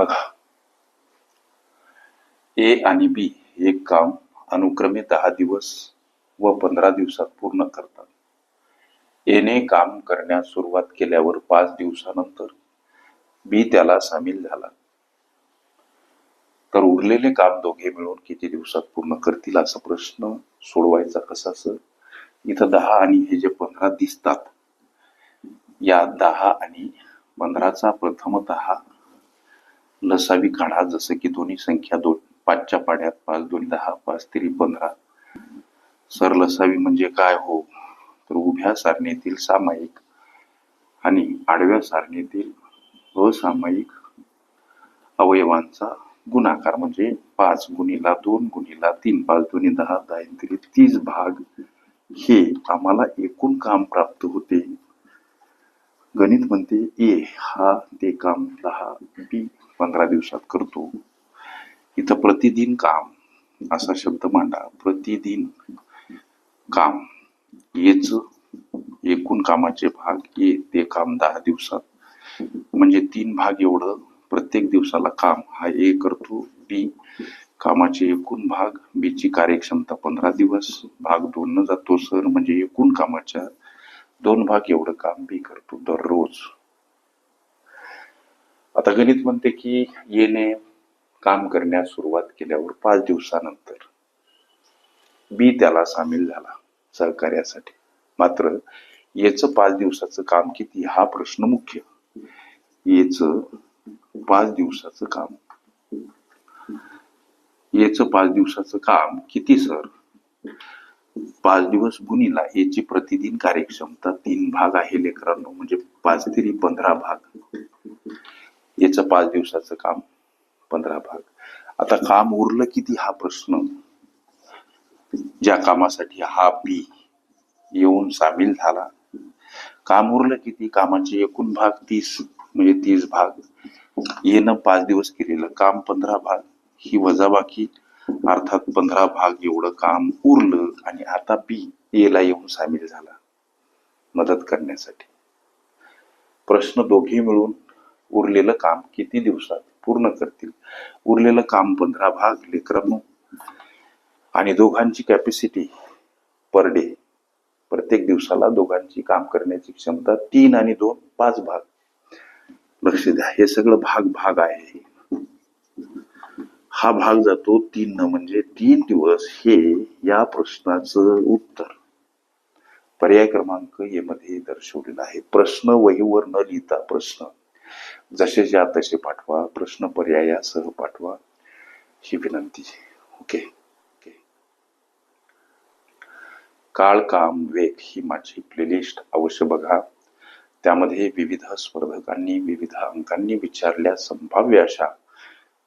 बघा. ए आणि बी हे काम अनुक्रमे दहा दिवस व पंधरा दिवसात पूर्ण करतात. एने काम करण्यास सुरुवात केल्यावर पाच दिवसानंतर बी त्याला सामील झाला. तर उरलेले काम दोघे मिळून किती दिवसात पूर्ण करतील असा प्रश्न सोडवायचा कसा सर? इथं दहा आणि हे जे पंधरा दिसतात या दहा आणि पंधराचा प्रथमत लसावी काढा जसं की दोन्ही संख्या दोन पाचच्या पाड्यात पाच दोन दहा पाच तरी पंधरा. सर लसावी म्हणजे काय हो? तर उभ्या सारणीतील सामायिक आणि आडव्या सारणीतील असामायिक अवयवांचा गुणाकार म्हणजे पाच गुणीला दोन गुणीला तीन पाच दोन्ही दहा दहा तरी तीस भाग. हे आम्हाला एकूण काम प्राप्त होते. गणित म्हणते ए हा ते काम दहा बी पंधरा दिवसात करतो. इथं प्रतिदिन काम असा शब्द मांडा. प्रतिदिन काम. येच एकूण कामाचे भाग ए ते काम दहा दिवसात. म्हणजे तीन भाग एवढं प्रत्येक दिवसाला काम. हा ए करतो बी कामाचे एकूण भाग बीची कार्यक्षमता पंधरा दिवस. भाग दोन न जातो सर म्हणजे एकूण कामाच्या दोन भाग एवढं काम बी करतो दररोज. आता गणित म्हणते की येणे काम करण्यास सुरुवात केल्यावर पाच दिवसानंतर. बी त्याला सामील झाला सहकार्यासाठी. मात्र येच पाच दिवसाचं काम किती हा प्रश्न मुख्य. येच पाच दिवसाचं काम. येच पाच दिवसाचं काम किती सर? पाच दिवस गुनीला याची प्रतिदिन कार्यक्षमता तीन भाग आहे लेकरांनो म्हणजे पाच तरी पंधरा भाग. याचं पाच दिवसाचं काम पंधरा भाग. आता काम उरलं किती हा प्रश्न? ज्या कामासाठी हा बी येऊन सामील झाला काम उरलं किती? कामाचे एकूण भाग तीस म्हणजे तीस भाग. येणं पाच दिवस केलेलं काम पंधरा भाग. ही वजाबाकी अर्थात पंधरा भाग एवढं काम उरलं आणि आता बी एला येऊन सामील झाला मदत करण्यासाठी. प्रश्न दोघे मिळून उरलेलं काम किती दिवसात पूर्ण करतील? उरलेलं काम पंधरा भाग लेक्रम आणि दोघांची कॅपॅसिटी पर डे प्रत्येक दिवसाला दोघांची काम करण्याची क्षमता तीन आणि दोन पाच भाग. लक्ष द्या हे सगळं भाग भाग आहे. हा भाग जातो तीन न म्हणजे तीन दिवस हे या प्रश्नाचं उत्तर. पर्याय क्रमांक ए मध्ये दर्शवलेला आहे. प्रश्न वहीवर न लिहिता प्रश्न. जसे ज्या तसे पाठवा. प्रश्न पर्यायासह पाठवा. ही विनंती ओके. ओके. काळ काम वेग ही माझी प्लेलिस्ट अवश्य बघा. त्यामध्ये विविध स्पर्धकांनी विविध अंकांनी विचारल्या संभाव्य अशा